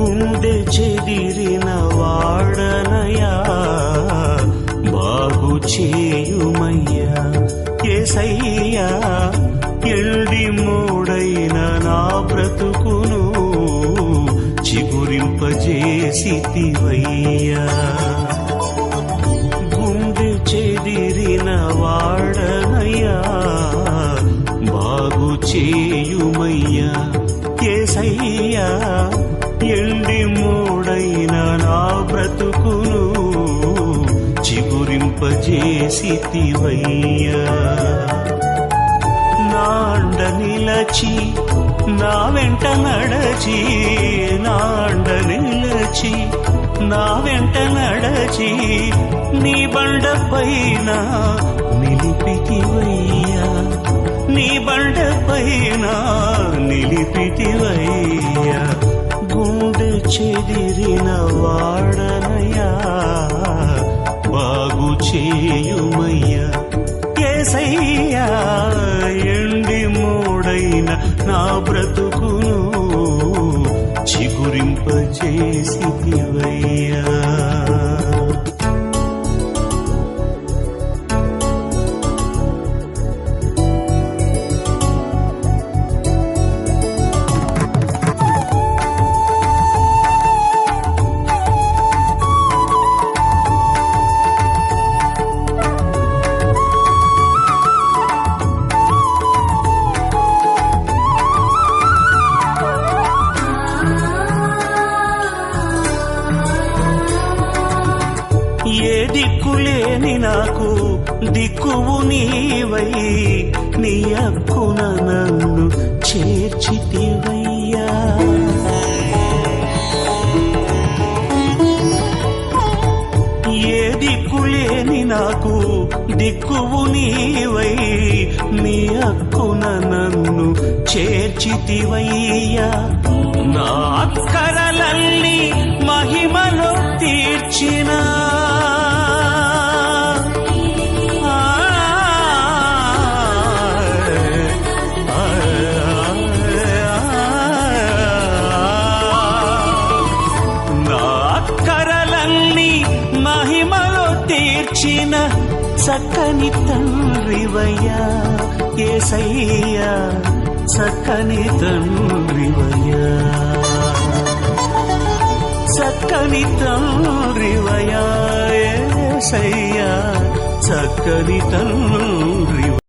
గుండె చెదిరిన వాడనయా బాగు చేయుమయ్యా. ఏసయ్యా ఎండి మూడైన నా బ్రతుకును చిగురింపజేసితివయ్యా. గుండె చెదిరిన వాడనయ్యా. బాగు చేయుమయ్యా. ఏసయ్యా ఎండి మూడైన నా బ్రతుకును చిగురింపజేసితివయ్యా. నాండ నిలచి నా వెంట నడచి నాండ నిలచి నా వెంట నడచి నీ బండ పైన నిలిపితివయ్యా. నీ బండ పైన నిలిపితివయ్యా. చెదిరిన వాడనయా బాగు చేయుమయ్యా. ఏసయ్యా ఎండి మూడైన నా బ్రతుకును చిగురింపజేసితివయ్యా. ఏ దిక్కులేని నాకు దిక్కువు నీవై. నీ అక్కున నన్ను చేర్చితివయ్యా. ఏ దిక్కులేని నాకు దిక్కువు నీవై. నీ అక్కున నన్ను చేర్చితివయ్యా. నా అక్కరలల్లి తీర్చిన చక్కని తండ్రివయ్యా ఏసయ్యా చక్కని తండ్రివయ్యా. చక్కని తండ్రివయ్యా ఏసయ్యా చక్కని తండ్రి